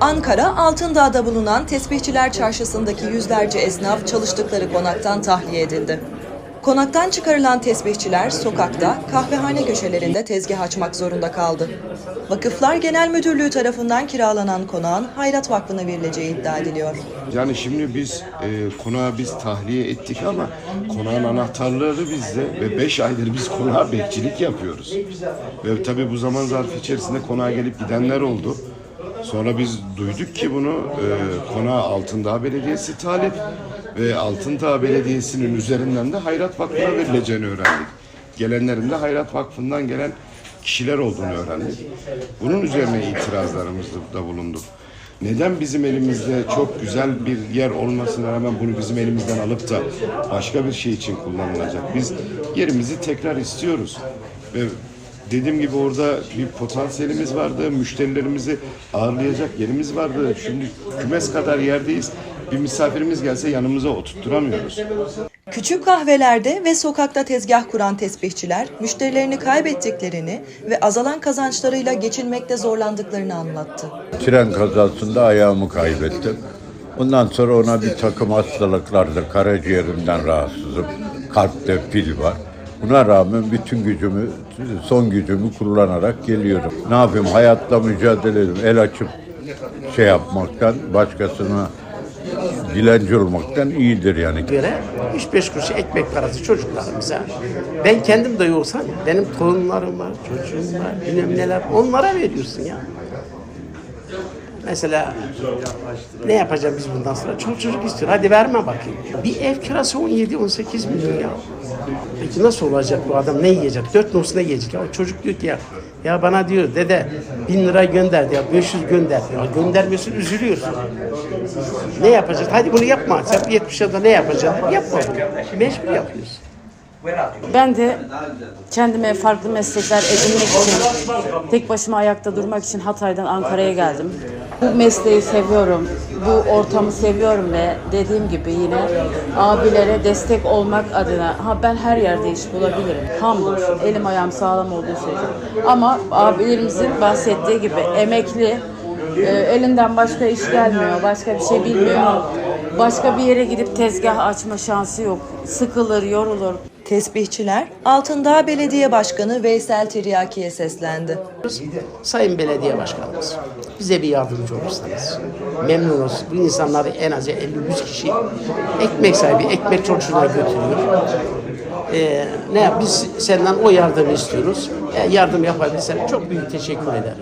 Ankara, Altındağ'da bulunan Tesbihçiler Çarşısı'ndaki yüzlerce esnaf çalıştıkları konaktan tahliye edildi. Konaktan çıkarılan tesbihçiler sokakta, kahvehane köşelerinde tezgah açmak zorunda kaldı. Vakıflar Genel Müdürlüğü tarafından kiralanan konağın Hayrat Vakfı'na verileceği iddia ediliyor. Yani şimdi biz e, konağı biz tahliye ettik ama konağın anahtarları bizde ve beş aydır biz konağa bekçilik yapıyoruz. Ve tabii bu zaman zarfı içerisinde konağa gelip gidenler oldu. Sonra biz duyduk ki bunu e, konağa Altındağ Belediyesi talip ve Altındağ Belediyesi'nin üzerinden de Hayrat Vakfı'na verileceğini öğrendik. Gelenlerin de Hayrat Vakfı'ndan gelen kişiler olduğunu öğrendik. Bunun üzerine itirazlarımızda bulunduk. Neden bizim elimizde çok güzel bir yer olmasına rağmen bunu bizim elimizden alıp da başka bir şey için kullanılacak? Biz yerimizi tekrar istiyoruz. Ve dediğim gibi orada bir potansiyelimiz vardı. Müşterilerimizi ağırlayacak yerimiz vardı. Şimdi kümes kadar yerdeyiz. Bir misafirimiz gelse yanımıza oturtturamıyoruz. Küçük kahvelerde ve sokakta tezgah kuran tesbihçiler, müşterilerini kaybettiklerini ve azalan kazançlarıyla geçinmekte zorlandıklarını anlattı. Tren kazasında ayağımı kaybettim. Ondan sonra ona bir takım hastalıklardı. Karaciğerimden rahatsızım. Kalpte pil var. Buna rağmen bütün gücümü, son gücümü kullanarak geliyorum. Ne yapayım? Hayatla mücadele ediyorum. El açıp şey yapmaktan, başkasına dilenci olmaktan iyidir yani. göre 3-5 kuruş ekmek parası çocuklarımıza. Ben kendim de olsam benim torunlarım var, çocuğum var, bilmem neler onlara veriyorsun ya. Mesela ne yapacağız biz bundan sonra? Çok çocuk istiyor. Hadi verme bakayım. Bir ev kirası 17-18 milyon ya. Peki nasıl olacak bu adam? Ne yiyecek? Dört ne yiyecek? Ya çocuk diyor ki ya, ya bana diyor dede bin lira gönder ya 500 gönder. Ya göndermiyorsun üzülüyorsun. Ne yapacağız? Hadi bunu yapma. Sen 70 yaşında ne yapacaksın? Yapma. Mecbur yapıyorsun. Ben de kendime farklı meslekler edinmek için, tek başıma ayakta durmak için Hatay'dan Ankara'ya geldim. Bu mesleği seviyorum, bu ortamı seviyorum ve dediğim gibi yine abilere destek olmak adına, ha ben her yerde iş bulabilirim, hamdolsun, elim ayağım sağlam olduğu sürece. Ama abilerimizin bahsettiği gibi emekli, e, elinden başka iş gelmiyor, başka bir şey bilmiyor. Başka bir yere gidip tezgah açma şansı yok. Sıkılır, yorulur. Tesbihçiler, Altındağ Belediye Başkanı Veysel Tiryaki'ye seslendi. Sayın Belediye Başkanımız, bize bir yardımcı olursanız memnunuz. Bu insanları en az 50-100 kişi ekmek sahibi, ekmek çocuğuna götürüyor. Ee, ne yap? Biz senden o yardımı istiyoruz. Eğer yardım yapabilirsen çok büyük teşekkür ederim.